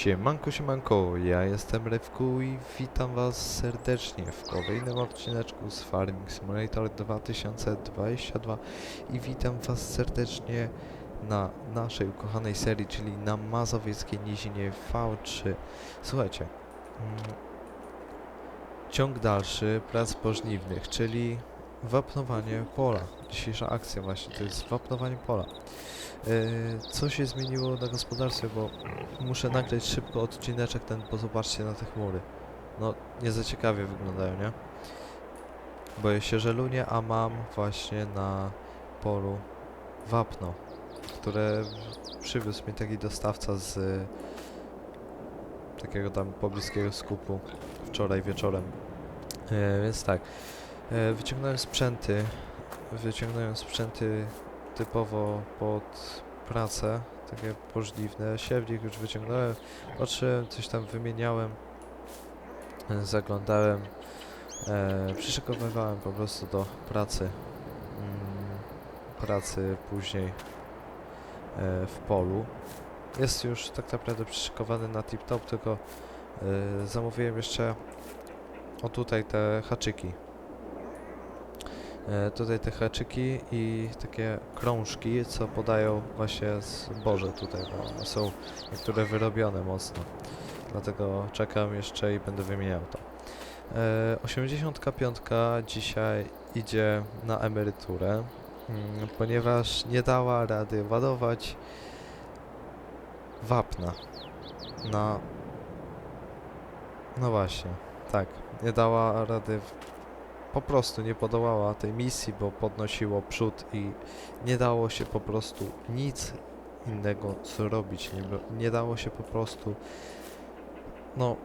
Siemanko, siemanko, ja jestem Rewku i witam was serdecznie w kolejnym odcineczku z Farming Simulator 2022 i witam was serdecznie na naszej ukochanej serii, czyli na Mazowieckiej Nizinie V3. Słuchajcie, mm, ciąg dalszy prac pożniwnych, czyli wapnowanie pola. Dzisiejsza akcja właśnie to jest wapnowanie pola. E, Co się zmieniło na gospodarstwie, bo muszę nagrać szybko odcineczek ten, bo zobaczcie na te chmury. No, nie za ciekawie wyglądają, nie? Boję się żelunie, a mam właśnie na polu wapno, które przywiózł mi taki dostawca z y, takiego tam pobliskiego skupu wczoraj wieczorem. E, więc tak, e, wyciągnąłem sprzęty, wyciągnąłem sprzęty typowo pod pracę, takie pożliwne. Siewnik już wyciągnąłem, patrzyłem, coś tam wymieniałem, zaglądałem, e, przyszykowywałem po prostu do pracy, mm, pracy później e, w polu. Jest już tak naprawdę przyszykowany na tip-top, tylko e, zamówiłem jeszcze o tutaj te haczyki. E, tutaj te haczyki i takie krążki, co podają właśnie zboże tutaj, bo są niektóre wyrobione mocno. Dlatego czekam jeszcze i będę wymieniał to. E, 85 dzisiaj idzie na emeryturę, mm, ponieważ nie dała rady ładować wapna na... No właśnie, tak, nie dała rady po prostu nie podołała tej misji, bo podnosiło przód i nie dało się po prostu nic innego zrobić. Nie, nie dało się po prostu. No.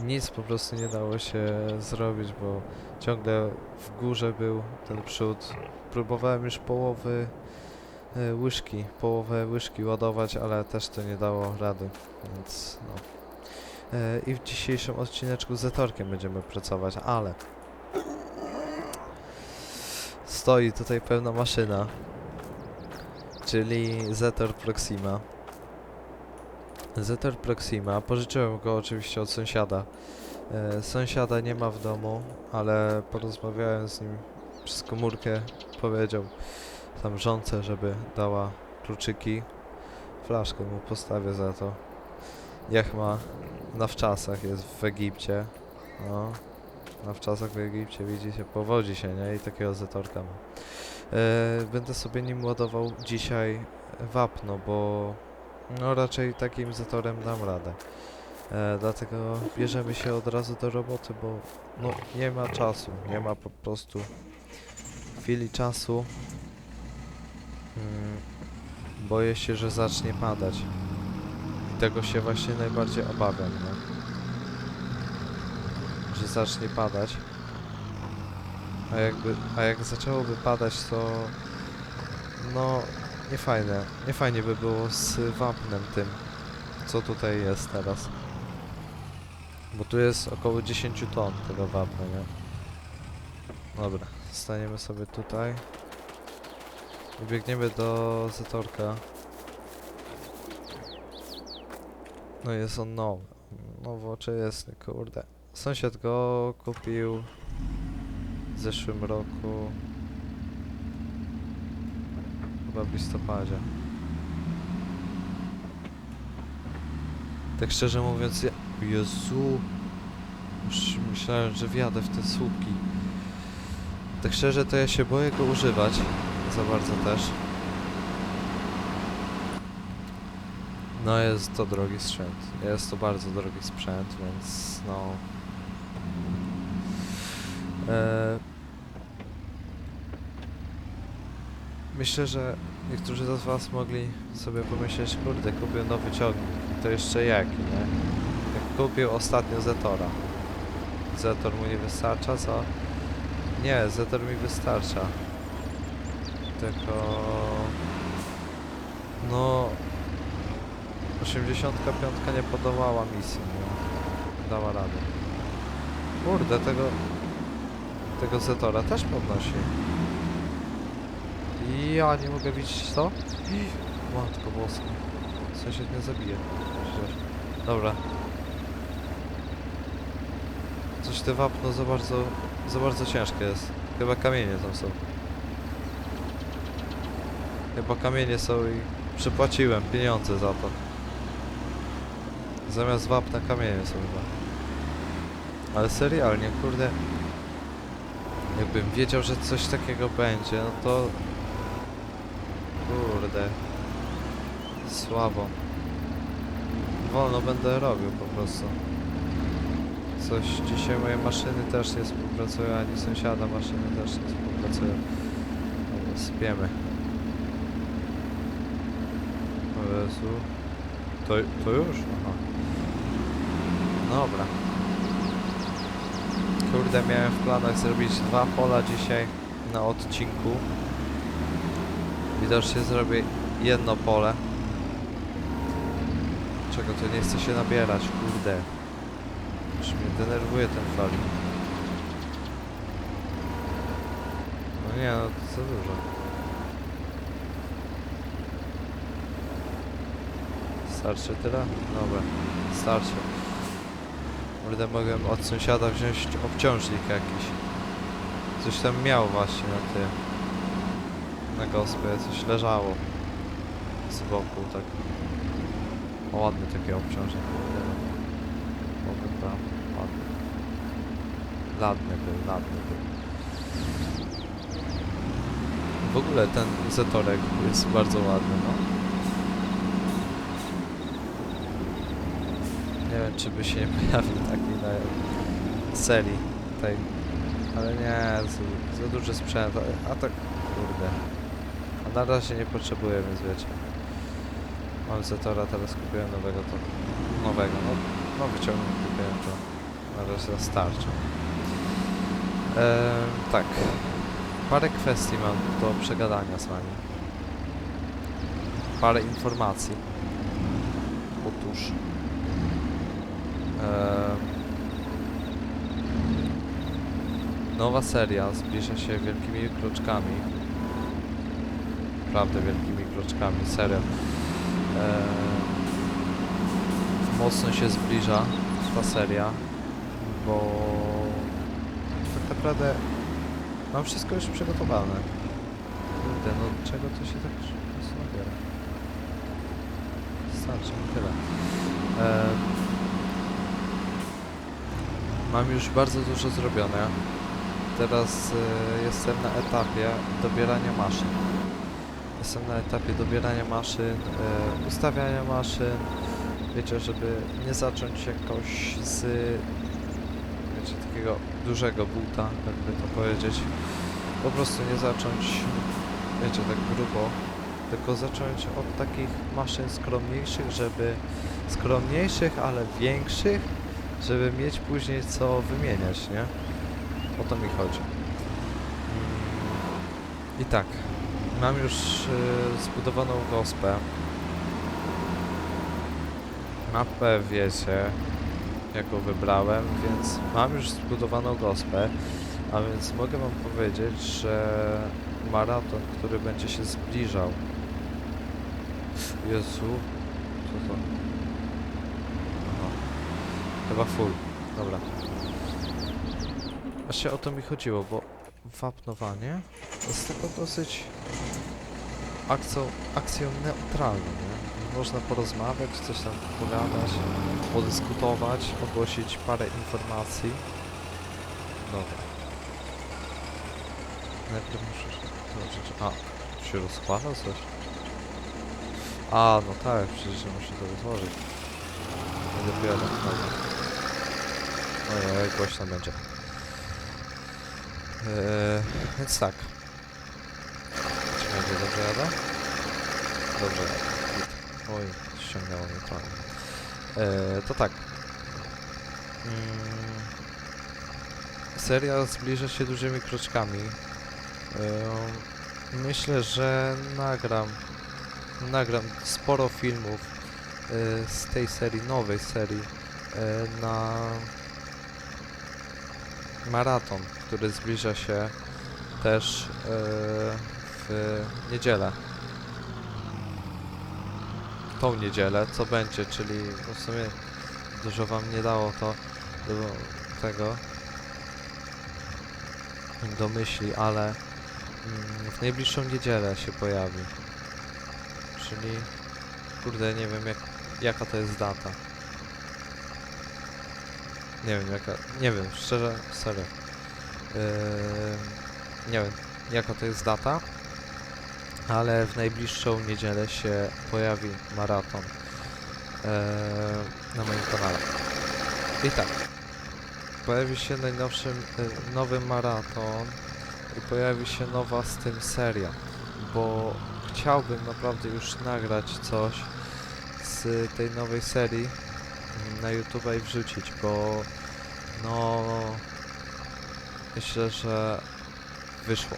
Nic po prostu nie dało się zrobić, bo ciągle w górze był ten przód. Próbowałem już połowy e, łyżki, połowę łyżki ładować, ale też to nie dało rady, więc no. E, I w dzisiejszym odcineczku z Zetorkiem będziemy pracować, ale stoi tutaj pewna maszyna, czyli Zetor Proxima. Zetor Proxima, pożyczyłem go oczywiście od sąsiada. E, Sąsiada nie ma w domu, ale porozmawiałem z nim przez komórkę, powiedział tam żonce, żeby dała kluczyki. Flaszkę mu postawię za to. Jak ma na wczasach jest w Egipcie. No, na wczasach w Egipcie widzicie, powodzi się, nie? I takiego zetorka ma. E, będę sobie nim ładował dzisiaj wapno, bo no raczej takim zatorem dam radę. E, dlatego bierzemy się od razu do roboty, bo no nie ma czasu, nie ma po prostu chwili czasu. Mm, boję się, że zacznie padać. I tego się właśnie najbardziej obawiam, nie? Że zacznie padać. A jakby, a jak zaczęłoby padać, to no nie fajne, nie fajnie by było z wapnem tym, co tutaj jest teraz. Bo tu jest około 10 ton tego wapna, nie? Dobra, staniemy sobie tutaj. I biegniemy do zatorka. No jest on nowy. Nowo czy jest, kurde. Sąsiad go kupił w zeszłym roku. Chyba w listopadzie. Tak szczerze mówiąc, ja... Jezu! Już myślałem, że wjadę w te słupki. Tak szczerze to ja się boję go używać. Za bardzo też. No jest to drogi sprzęt. Jest to bardzo drogi sprzęt, więc no... E... Myślę, że niektórzy z was mogli sobie pomyśleć, kurde, kupił nowy ciągnik. To jeszcze jaki, nie? Jak kupił ostatnio Zetora. Zetor mu nie wystarcza, co? Nie, Zetor mi wystarcza. Tylko... No... 85 nie podołała misji, nie dała rady. Kurde, tego... Tego Zetora też podnosi. I ja nie mogę widzieć to? Matko boska. sąsiad mnie zabije. Dobra. Coś te wapno za bardzo, za bardzo ciężkie jest. Chyba kamienie tam są. Chyba kamienie są i przepłaciłem pieniądze za to. Zamiast wapna kamienie są chyba. Ale serialnie, kurde. Jakbym wiedział, że coś takiego będzie, no to... Kurde. Słabo. Wolno będę robił po prostu. Coś dzisiaj moje maszyny też nie współpracują, ani sąsiada maszyny też nie współpracują. Dobra, sypiemy. O Jezu. To, to już? Aha. Dobra. Kurde, miałem w planach zrobić dwa pola dzisiaj na odcinku. Widocznie zrobię jedno pole. Czego to nie chce się nabierać, kurde. Już mnie denerwuje ten fali. No nie, no to za dużo. Starczy tyle? Dobra, starczy. Kurde, mogłem od sąsiada wziąć obciążnik jakiś. Coś tam miał właśnie na tym. Na gospie, coś leżało. Z boku, tak. O, ładny taki obciążnik. Mogę tam, ładny. Ladny był, ladny był. W ogóle ten zetorek jest bardzo ładny, no. Nie czy by się nie pojawił taki na serii tej. Ale nie, za, za duży sprzęt, a, tak kurde. A na razie nie potrzebuję, więc wiecie. Mam Zetora, teraz kupiłem nowego, to nowego, no, nowy ciągnik kupiłem, to na razie starczy. Tak. Parę kwestii mam do przegadania z wami. Parę informacji. Otóż nowa seria zbliża się wielkimi kroczkami. Naprawdę wielkimi kroczkami, serio. Mocno się zbliża ta seria, bo tak naprawdę mam wszystko już przygotowane. Kurde, no czego to się tak szybko nabiera? Starczy tyle. Ehm, Mam już bardzo dużo zrobione. Teraz y, jestem na etapie dobierania maszyn. Jestem na etapie dobierania maszyn, y, ustawiania maszyn. Wiecie, żeby nie zacząć jakoś z wiecie, takiego dużego buta, jakby to powiedzieć. Po prostu nie zacząć, wiecie, tak grubo, tylko zacząć od takich maszyn skromniejszych, żeby skromniejszych, ale większych, żeby mieć później co wymieniać, nie? O to mi chodzi. Mm, I tak, mam już y, zbudowaną gospę. Mapę wiecie, jaką wybrałem, więc mam już zbudowaną gospę, a więc mogę wam powiedzieć, że maraton, który będzie się zbliżał. Jezu, co to? Chyba full. Dobra. Właśnie o to mi chodziło, bo wapnowanie jest tylko dosyć akcją, akcją neutralną, nie? Można porozmawiać, coś tam pogadać, podyskutować, ogłosić parę informacji. Dobra. Najpierw muszę... Zobaczyć. A, się rozkłada coś? A, no tak, przecież muszę to rozłożyć. Nie dopiero, dobra. Ojej, głośno będzie. Eee, więc tak. Czy będzie dobrze jada? Dobrze. Oj, ściągnęło mnie trochę. Eee, to tak. Mm, seria zbliża się dużymi kroczkami. Eee, myślę, że nagram nagram sporo filmów e, z tej serii, nowej serii e, na maraton, który zbliża się też e, w niedzielę. tą niedzielę, co będzie, czyli w sumie dużo wam nie dało to do tego do myśli, ale mm, w najbliższą niedzielę się pojawi. Czyli kurde nie wiem jak, jaka to jest data. Nie wiem jaka, nie wiem, szczerze, serio. Yy, nie wiem jaka to jest data, ale w najbliższą niedzielę się pojawi maraton yy, na moim kanale. I tak, pojawi się najnowszy y, nowy maraton i pojawi się nowa z tym seria, bo chciałbym naprawdę już nagrać coś z tej nowej serii na YouTube i wrzucić, bo no myślę, że wyszło.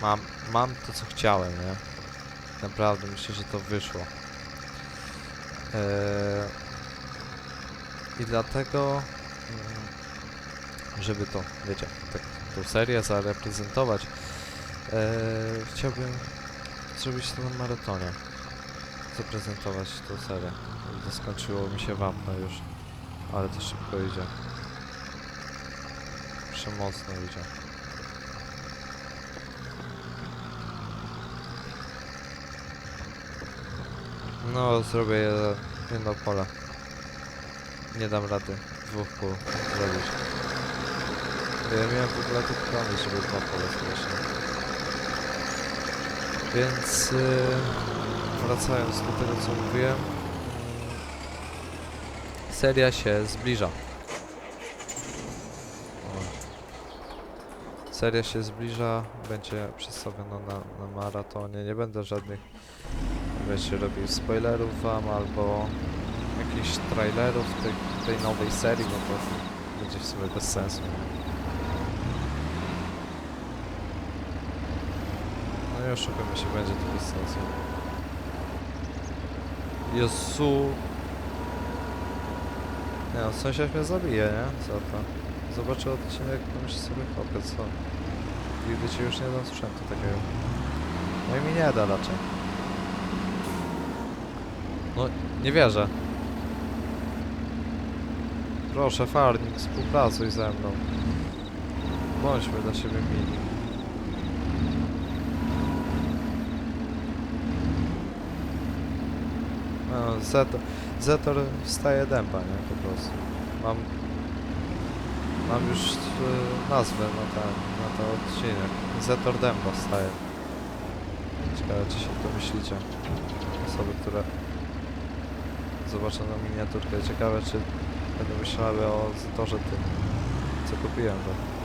Mam, mam to co chciałem, nie? Naprawdę myślę, że to wyszło. Eee, I dlatego, mm, żeby to, wiecie, tak, tą serię zareprezentować, eee, chciałbym zrobić to na maratonie. Zaprezentować tą serię. Skończyło mi się wapno już, ale to szybko idzie. Przemocno idzie. No, zrobię jedno, pole. Nie dam rady dwóch pól zrobić. Ja miałem w ogóle taki pomysł, żeby dwa pole zrobić. Więc yy, wracając do tego co mówiłem. Seria się zbliża. Seria się zbliża, będzie przedstawiona na, na maratonie. Nie będę żadnych wiecie, robił spoilerów wam albo jakichś trailerów tej, tej nowej serii, no to będzie w sumie bez sensu. No i oszukujmy się, będzie to bez sensu. Jezu! Nie no, sąsiad mnie zabije, nie? Za to. Zobaczę odcinek, pomyśl sobie, chłopie, co? Nigdy ci już nie dam sprzętu takiego. No i mi nie da raczej. No, nie wierzę. Proszę, Farnik, współpracuj ze mną. Bądźmy dla siebie mili. No, Zetor, Zetor wstaje dęba, nie? Po prostu. Mam... Mam już y, nazwę na ten, na ten odcinek. Zetor dęba wstaje. Ciekawe, czy się domyślicie. Osoby, które zobaczę na miniaturkę. Ciekawe, czy będą myślały o Zetorze tym, co kupiłem. Bo...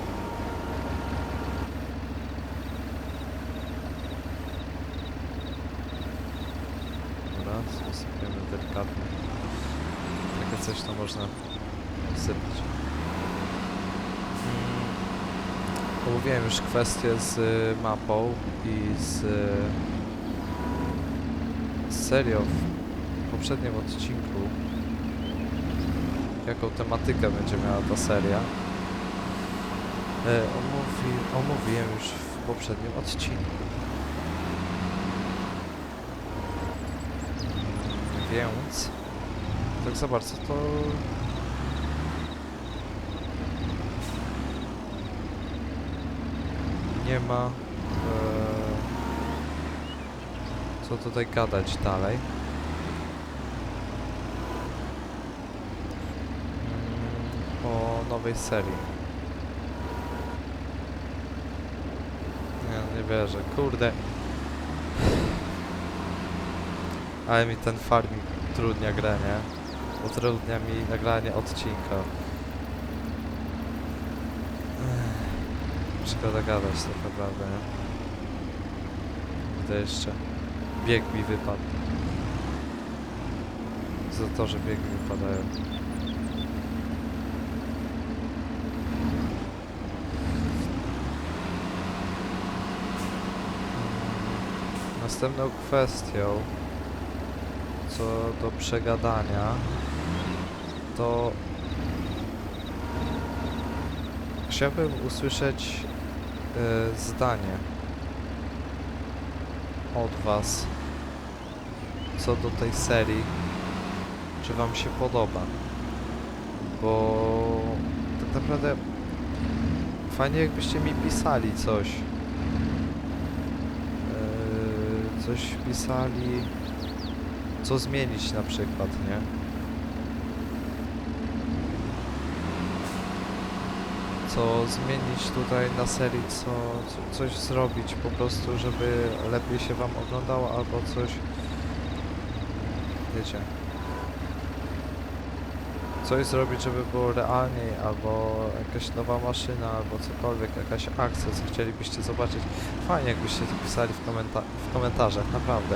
Coś to można sypać. Mm, Omówiłem już kwestię z y, mapą i z, y, z serią w poprzednim odcinku, jaką tematykę będzie miała ta seria, e, omówi, omówiłem już w poprzednim odcinku. Więc tak za bardzo to nie ma e, co tutaj gadać dalej. Mm, o nowej serii. Nie, wierzę, kurde. Ale mi ten farming trudnia grę, nie? Utrudnia mi nagranie odcinka. Szkoda gadać tak naprawdę, nie? Gdy jeszcze bieg mi wypadł. Za to, że biegi wypadają. Następną kwestią, co do przegadania, to chciałbym usłyszeć e, zdanie od Was co do tej serii, czy wam się podoba. Bo tak naprawdę fajnie jakbyście mi pisali coś. Yy, coś pisali, co zmienić na przykład, nie? Co zmienić tutaj na serii, co, co, coś zrobić po prostu, żeby lepiej się wam oglądało, albo coś, wiecie, coś zrobić, żeby było realniej, albo jakaś nowa maszyna, albo cokolwiek, jakaś akcja, co chcielibyście zobaczyć. Fajnie, jakbyście to pisali w, komenta w komentarzach, naprawdę.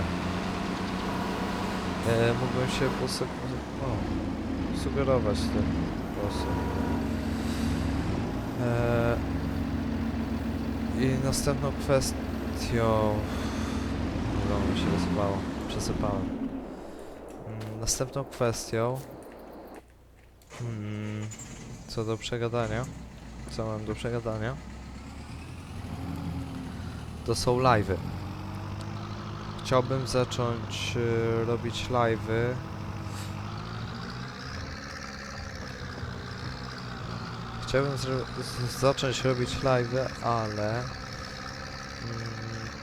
E, mógłbym się posy- o, sugerować tym po prostu. E, I następną kwestią... No, mi się rozsypało, przesypałem. Mm, Następną kwestią Hmm, co do przegadania, co mam do przegadania, to są live'y. Chciałbym zacząć y, robić live'y. Chciałbym zacząć robić live'y, ale mm,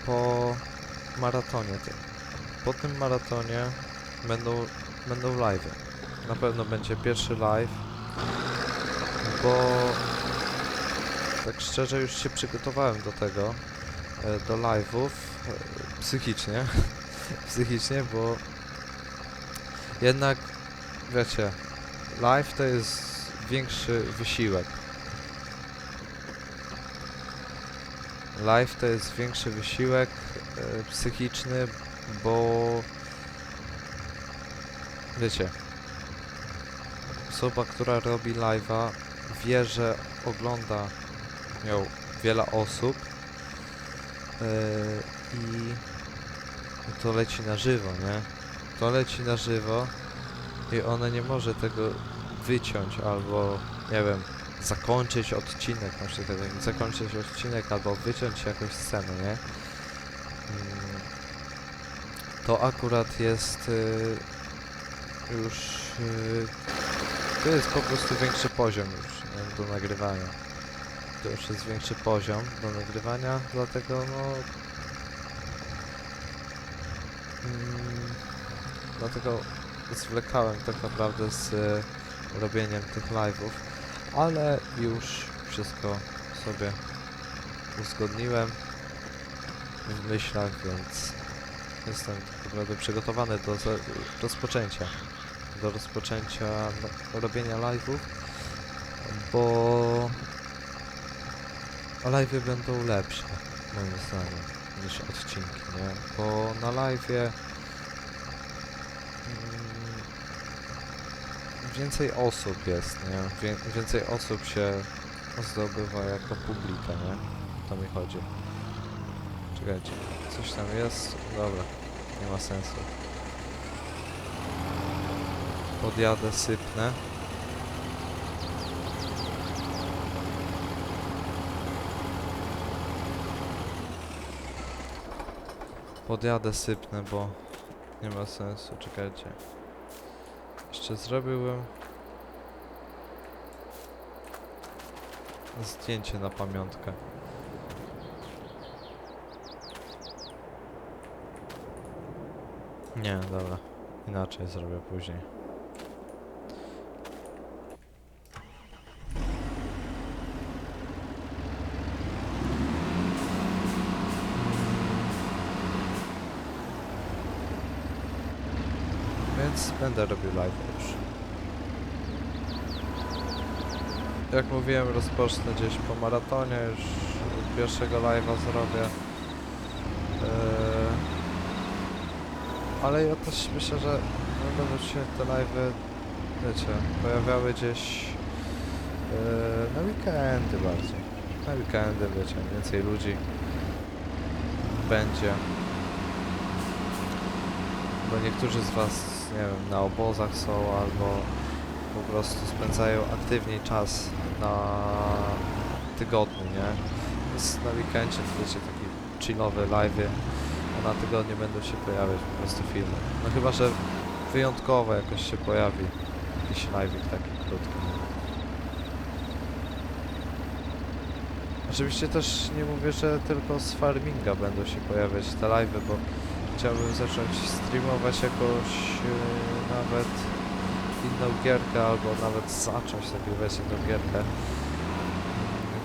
po maratonie tym. Po tym maratonie będą, będą live'y na pewno będzie pierwszy live, bo tak szczerze już się przygotowałem do tego, e, do live'ów, e, psychicznie, psychicznie, bo jednak, wiecie, live to jest większy wysiłek. Live to jest większy wysiłek e, psychiczny, bo wiecie, osoba, która robi live'a wie, że ogląda ją wiele osób yy, i to leci na żywo, nie? To leci na żywo i ona nie może tego wyciąć albo, nie wiem, zakończyć odcinek, na przykład zakończyć odcinek albo wyciąć jakąś scenę, nie? Mm, To akurat jest yy, już yy, to jest po prostu większy poziom już nie, do nagrywania. To już jest większy poziom do nagrywania, dlatego no... Mm, dlatego zwlekałem tak naprawdę z robieniem tych live'ów, ale już wszystko sobie uzgodniłem w myślach, więc jestem tak naprawdę przygotowany do rozpoczęcia do rozpoczęcia robienia live'ów, bo live'y będą lepsze, moim zdaniem, niż odcinki, nie? Bo na live'ie więcej osób jest, nie? Wię więcej osób się zdobywa jako publika, nie? To mi chodzi. Czekajcie, coś tam jest? Dobra, nie ma sensu. Podjadę, sypnę. Podjadę, sypnę, bo nie ma sensu, czekajcie. Jeszcze zrobiłbym zdjęcie na pamiątkę. Nie, dobra. Inaczej zrobię później. Więc będę robił live już. Jak mówiłem, rozpocznę gdzieś po maratonie, już pierwszego live'a zrobię. Eee, ale ja też myślę, że będą się te live'y, wiecie, pojawiały gdzieś eee, na weekendy bardziej. Na weekendy, wiecie, więcej ludzi będzie. Bo niektórzy z Was, nie wiem, na obozach są albo po prostu spędzają aktywniej czas na tygodniu, nie? Więc na weekendzie to wiecie, taki chillowy live na tygodniu będą się pojawiać po prostu filmy. No chyba, że wyjątkowo jakoś się pojawi jakiś live'ik taki krótki. Oczywiście też nie mówię, że tylko z farminga będą się pojawiać te live'y, bo chciałbym zacząć streamować jakoś e, nawet inną gierkę, albo nawet zacząć nagrywać inną gierkę. Mm,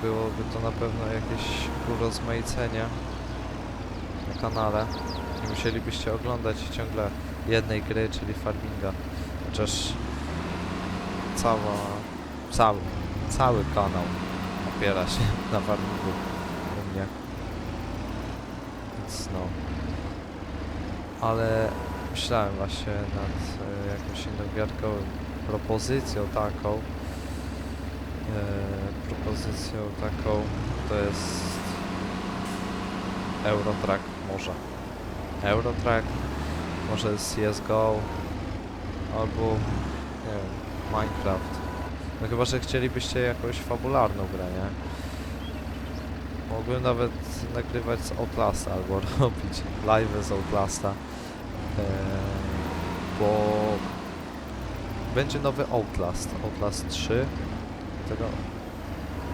Byłoby to na pewno jakieś urozmaicenie na kanale. Nie musielibyście oglądać ciągle jednej gry, czyli farminga. Chociaż cała, cały, cały kanał opiera się na farmingu u mnie. Więc no. Ale myślałem właśnie nad e, jakąś inną propozycją taką. E, propozycją taką to jest Eurotrack może. Eurotrack, może CSGO albo nie wiem, Minecraft. No chyba, że chcielibyście jakąś fabularną grę, nie? Mogłem nawet nagrywać z Outlasta albo robić live z Outlasta. Bo będzie nowy Outlast, Outlast 3. Tego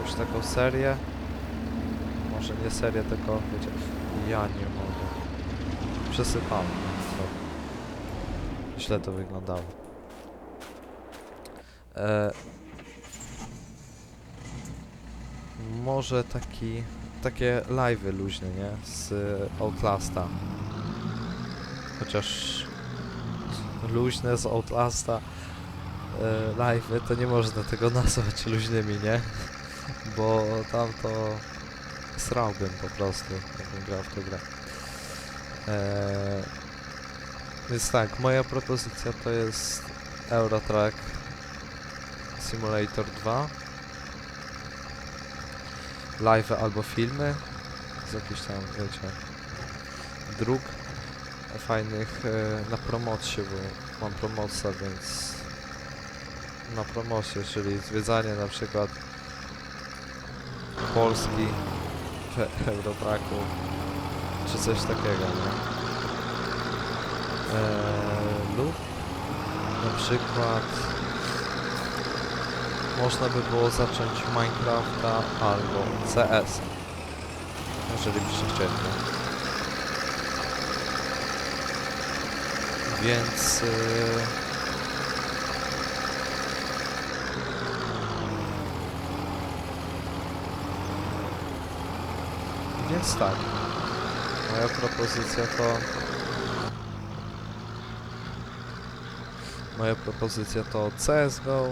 już taką serię. Może nie serię, tylko wiecie, ja nie mogę. Przesypałem. trochę. Źle to wyglądało. E, może taki, takie live'y luźne, nie? Z Outlasta. Chociaż luźne z Outlasta e, live'y to nie można tego nazwać luźnymi, nie? Bo tam to srałbym po prostu, jakbym grał w tę grę. Eee, więc tak, moja propozycja to jest Eurotrack Simulator 2 live albo filmy z jakichś tam, wiecie, dróg fajnych e, na promocję, bo mam promocję, więc na promocję, czyli zwiedzanie na przykład Polski, e- Eurotracku, czy coś takiego, nie? Eee, lub na przykład można by było zacząć Minecrafta albo CS. Jeżeli byście chcieli. Więc... Yy... Więc tak. Moja propozycja to... Moja propozycja to CSGO,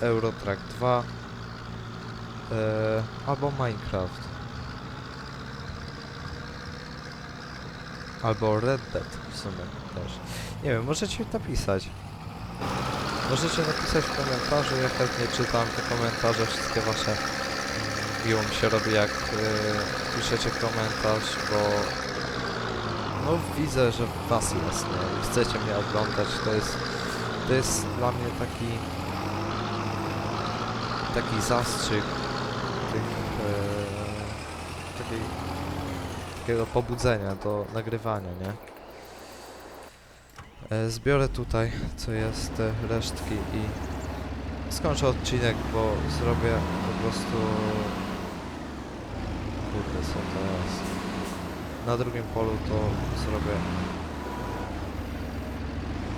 Eurotrack 2 e, albo Minecraft. Albo Red Dead w sumie też. Nie wiem, możecie napisać. Możecie napisać w komentarzu, ja chętnie czytam te komentarze, wszystkie wasze. Mm, Miło mi się robi jak e, piszecie komentarz, bo no widzę, że was jest, nie? I chcecie mnie oglądać, to jest to jest dla mnie taki taki zastrzyk tych, e, takiej, takiego pobudzenia do nagrywania, nie? E, zbiorę tutaj, co jest, te resztki i skończę odcinek, bo zrobię po prostu... Kurde, co to jest? Na drugim polu to zrobię...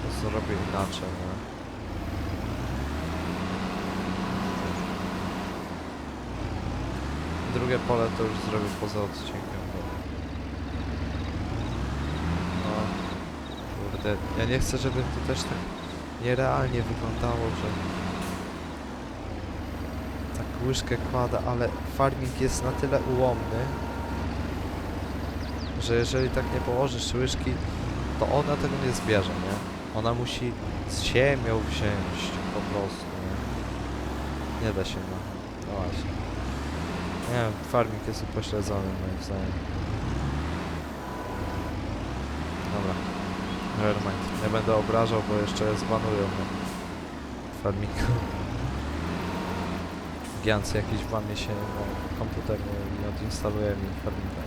To zrobię inaczej, nie? Drugie pole to już zrobię poza odcinkiem. No, kurde, ja nie chcę, żeby to też tak nierealnie wyglądało, że tak łyżkę kłada, ale farming jest na tyle ułomny, że jeżeli tak nie położysz łyżki, to ona tego nie zbierze, nie? Ona musi z ziemią wziąć po prostu, nie? Nie da się, no. No właśnie. Nie wiem, farming jest upośledzony moim zdaniem. Dobra. Nevermind. Nie będę obrażał, bo jeszcze zbanują mnie. Farmingu. Giancy jakiś włamie się na komputer i odinstaluje mi farminga.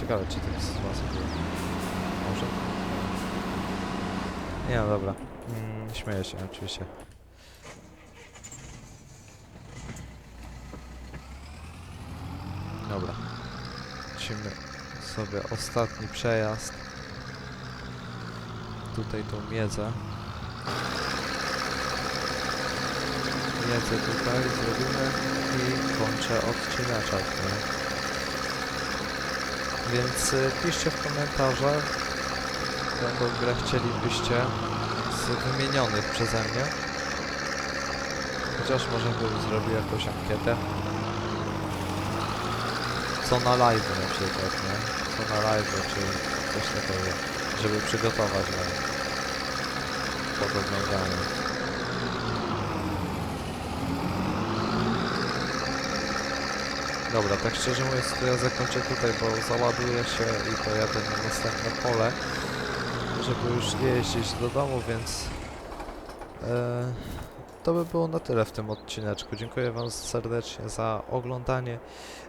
Ciekawe, czy to jest sytuacja była. Może? Nie, no dobra. Mm, śmieję się, oczywiście. Dobra. Lecimy sobie ostatni przejazd. Tutaj tą miedzę. Miedzę tutaj zrobimy i kończę odcineczek, nie? Więc y, piszcie w komentarzach, jaką grę chcielibyście z wymienionych przeze mnie. Chociaż może bym zrobił jakąś ankietę. Co na live na przykład, nie? Co na live, czy coś takiego, żeby przygotować na pod oglądanie. Dobra, tak szczerze mówiąc, to ja zakończę tutaj, bo załaduję się i pojadę na następne pole, żeby już nie jeździć do domu, więc e, to by było na tyle w tym odcineczku. Dziękuję Wam serdecznie za oglądanie.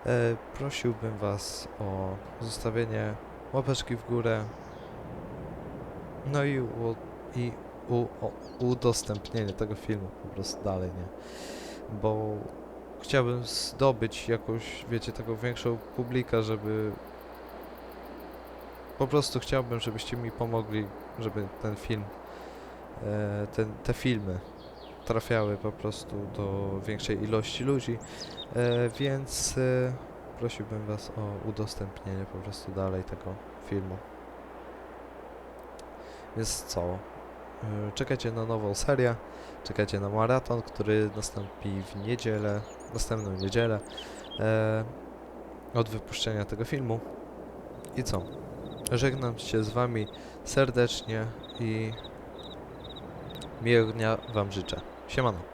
E, prosiłbym Was o zostawienie łapeczki w górę, no i, u, i u, o, udostępnienie tego filmu po prostu dalej, nie? Bo chciałbym zdobyć jakąś, wiecie, taką większą publikę, żeby po prostu chciałbym, żebyście mi pomogli, żeby ten film, e, ten, te filmy trafiały po prostu do większej ilości ludzi, e, więc e, prosiłbym Was o udostępnienie po prostu dalej tego filmu. Więc co? E, Czekajcie na nową serię, czekajcie na maraton, który nastąpi w niedzielę, następną niedzielę od wypuszczenia tego filmu. I co? Żegnam się z Wami serdecznie i miłego dnia Wam życzę. Siemano.